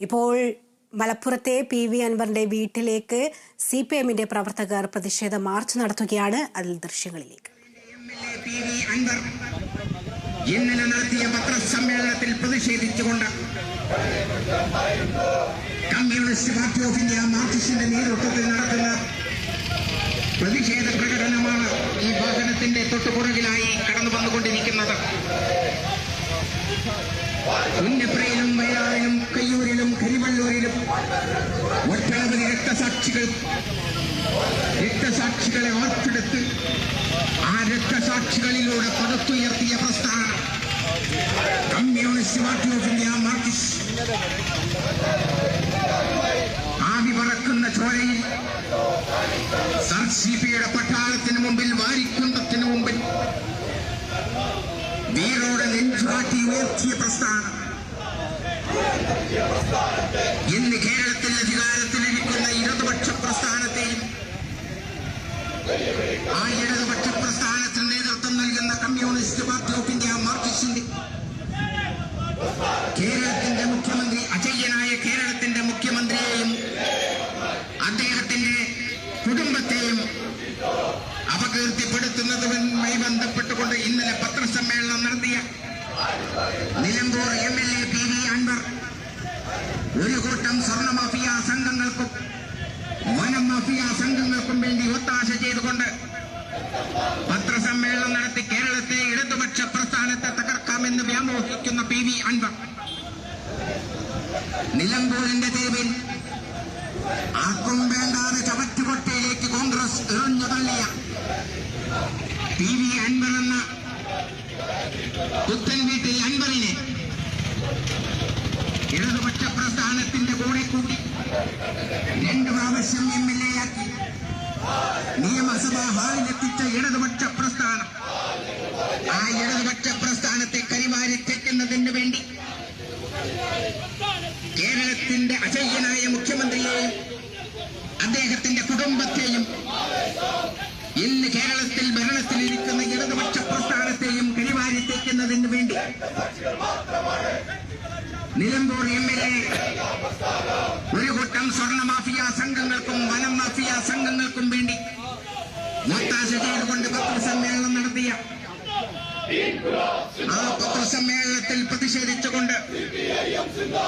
ഇപ്പോൾ മലപ്പുറത്തെ P V അൻവറിന്റെ വീട്ടിലേക്ക് സി പി എമ്മിന്റെ പ്രവർത്തകർ പ്രതിഷേധ മാർച്ച് നടത്തുകയാണ് അതിൽ ദൃശ്യങ്ങളിലേക്ക്. ഇന്നലെ നടത്തിയ പത്രസമ്മേളനത്തിൽ പ്രതിഷേധിച്ചുകൊണ്ട് കമ്മ്യൂണിസ്റ്റ് പാർട്ടി ഓഫ് ഇന്ത്യ മാർക്സിസ്റ്റിന്റെ നേതൃത്വത്തിൽ നടത്തുന്ന പ്രതിഷേധ പ്രകടനമാണ് ഈ വാഹനത്തിന്റെ തൊട്ടുപുറകിലായി കടന്നു വന്നുകൊണ്ടിരിക്കുന്നത് ഉന്നപ്രയിലും കരിവള്ളൂരിലും ഒട്ടനവധി രക്തസാക്ഷികൾ രക്തസാക്ഷികളെ ഓർത്തെടുത്ത് ആ രക്തസാക്ഷികളിലൂടെ പടുത്തുയർത്തിയ പ്രസ്ഥാനം. കമ്മ്യൂണിസ്റ്റ് പാർട്ടി ഓഫ് ഇന്ത്യ ആവി പറക്കുന്ന ചോരയിൽ സർ സി പിയുടെ പട്ടാളത്തിന് മുമ്പിൽ വാരിക്കുന്തത്തിന് മുമ്പിൽ വീരോടെ നെഞ്ചുകാട്ടി ഉയർത്തിയ പ്രസ്ഥാനം. അപകീർത്തിപ്പെടുത്തുന്നതുമായി ബന്ധപ്പെട്ടുകൊണ്ട് ഇന്നലെ പത്രസമ്മേളനം നടത്തിയ Nilambur M L A P V Anvar ഒരു കൂട്ടം സ്വർണ മാഫിയ സംഘങ്ങൾക്കും വനം മാഫിയ സംഘങ്ങൾക്കും വേണ്ടി ഒത്താശ ചെയ്തുകൊണ്ട് പത്രസമ്മേളനം നടത്തി കേരളത്തിലെ ഇടതുപക്ഷ പ്രസ്ഥാനത്തെ തകർക്കാമെന്ന് വ്യാമോഹിക്കുന്ന പി വി അൻവർ. നിലമ്പൂരിന്റെ തെരുവിൽ ആർക്കും വേണ്ടാതെ ചവറ്റുകൊട്ടയിലേക്ക് കോൺഗ്രസ് എറിഞ്ഞു തള്ളിയ പി വി അൻവർ എന്ന പുത്തൻ വീട്ടിൽ അൻവറിനെ ഇടതുപക്ഷ പ്രസ്ഥാനത്തിന്റെ കൂടെ കൂടി രണ്ടു പ്രാവശ്യം എം എൽ എ ആക്കി നിയമസഭാ ഹാളിലെത്തിച്ച ഇടതുപക്ഷ പ്രസ്ഥാനം ആ ഇടതുപക്ഷ പ്രസ്ഥാനത്തെ കരിവാരി തെറ്റുന്നതിന് വേണ്ടി കേരളത്തിന്റെ അജയ്യനായ മുഖ്യമന്ത്രിയെയും അദ്ദേഹത്തിന്റെ കുടുംബത്തെയും ഇന്ന് കേരളത്തിൽ ഭരണത്തിലിരിക്കുന്ന ഇടതുപക്ഷ പ്രസ്ഥാനത്തെയും കരിവാരി തേക്കുന്നതിന് വേണ്ടി നിലമ്പൂർ എം എൽ എ ഒരു കൂട്ടം സ്വർണ മാഫിയ സംഘങ്ങൾക്കും വനം മാഫിയ സംഘങ്ങൾക്കും വേണ്ടി ഒത്താശ ചെയ്തുകൊണ്ട് പത്രസമ്മേളനം നടത്തിയ ആ പത്രസമ്മേളനത്തിൽ പ്രതിഷേധിച്ചുകൊണ്ട്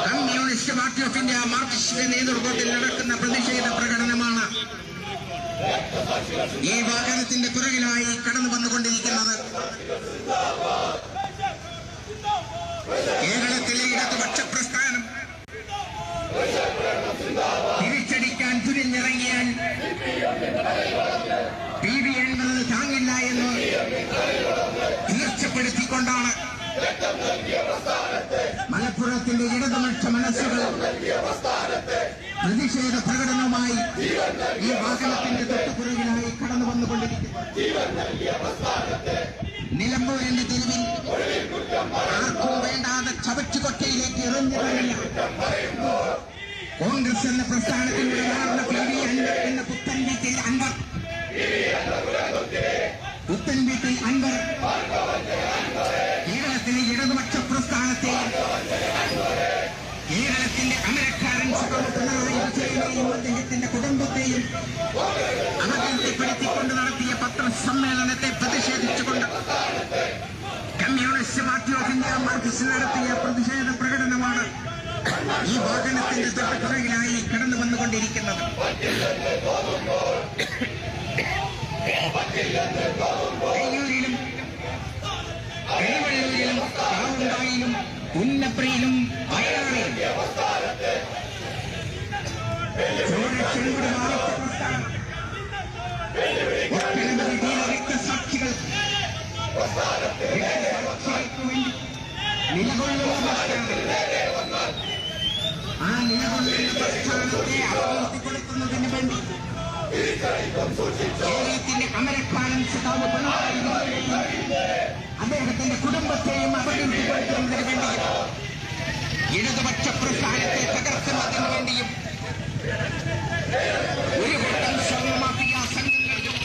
communist party of India Marxist നേതൃത്വത്തിൽ നടക്കുന്ന പ്രതിഷേധ പ്രകടനമാണ് ഈ വാഹനത്തിന്റെ പുറകിലായി കടന്നു വന്നുകൊണ്ടിരിക്കുന്നത് കേരളത്തിലെ ഇടതുപക്ഷ പ്രസ്ഥാനം. തിരിച്ചടിക്കാൻ തുരിഞ്ഞിറങ്ങിയാൽ പി വി എന്നത് താങ്ങില്ല എന്ന് തീർച്ചപ്പെടുത്തിക്കൊണ്ടാണ് മലപ്പുറത്തിന്റെ ഇടതുപക്ഷ മനസ്സുകൾ പ്രതിഷേധ പ്രകടനവുമായി ഈ വാഹനത്തിന്റെ തൊട്ടുപുറകിലായി കടന്നു വന്നുകൊണ്ടിരിക്കുന്നു. നിലമ്പൂരിന്റെ തെരുവിൽ ആർക്കും വേണ്ടാതെ ചവറ്റുകൊട്ടയിലേക്ക് എറിഞ്ഞു തള്ളിയ കോൺഗ്രസ് എന്ന പ്രസ്ഥാനത്തിന്റെ മാറുന്ന പി വി അൻവർ എന്ന പുത്തൻ വീട്ടിൽ അൻവർ. പുത്തൻ വീട്ടിൽ അൻവർ. കേരളത്തിലെ ഇടതുപക്ഷ പ്രസ്ഥാനത്തെയും വിജയനെയും അദ്ദേഹത്തിന്റെ കുടുംബത്തെയും അനുഗ്രഹപ്പെടുത്തിക്കൊണ്ട് നടത്തിയ പത്രസമ്മേളനത്തെ പ്രതിഷേധിച്ചുകൊണ്ട് communist party of India Marxist നടത്തിയ പ്രതിഷേധ പ്രകടനമാണ് ഈ വാഹനത്തിന്റെ തൊട്ടുപുറകിലായി കടന്നു വന്നുകൊണ്ടിരിക്കുന്നത്. കയ്യൂരിലും കരിവള്ളൂരിലും കാവുണ്ടായിലും പുന്നപ്രയിലും വയനാടിലും പ്രസ്ഥാനം ആ നിലകൊള്ളുന്ന പ്രസ്ഥാനത്തെ അപകീർത്തിപ്പെടുത്തുന്നതിന് വേണ്ടി കേരളത്തിന്റെ അമരക്കാരൻ സഖാവ് അദ്ദേഹത്തിന്റെ കുടുംബത്തെയും അപകീർത്തിപ്പെടുത്തുന്നതിന് വേണ്ടിയും ഇടതുപക്ഷ പ്രസ്ഥാനത്തെ തകർക്കുന്നതിന് വേണ്ടിയും ഒരു കൂട്ടം സ്വർണ മാഫിയ സംഘങ്ങൾക്കും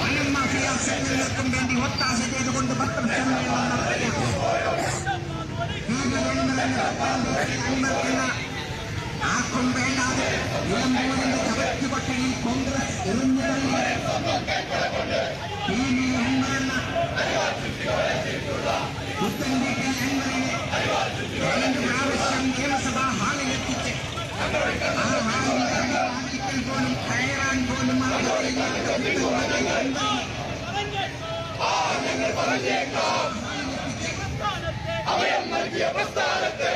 വനം മാഫിയ സംഘങ്ങൾക്കും വേണ്ടി ഒത്താശ ചെയ്തുകൊണ്ട് പത്രസമ്മേളനം നടത്തിയ പി വി എന്ന് പത്താം തീയതി അൻവർക്കുന്ന ആർക്കും വേണ്ടാതെ നിലമ്പൂരിന്റെ ചവറ്റുകൊട്ടയിൽ കോൺഗ്രസ് എറിഞ്ഞു തള്ളി പി വി അൻവർ എന്ന പുത്തൻ വീട്ടിൽ അൻവറിനെ രണ്ട് പ്രാവശ്യം നിയമസഭാ ഹാളിലെത്തിച്ച് ആ ഹാളിന്റെ വാതിൽക്കൽ പോലും കയറാൻ പോലും അൻവറിനെ അഭയം നൽകിയ പ്രസ്ഥാനത്തെ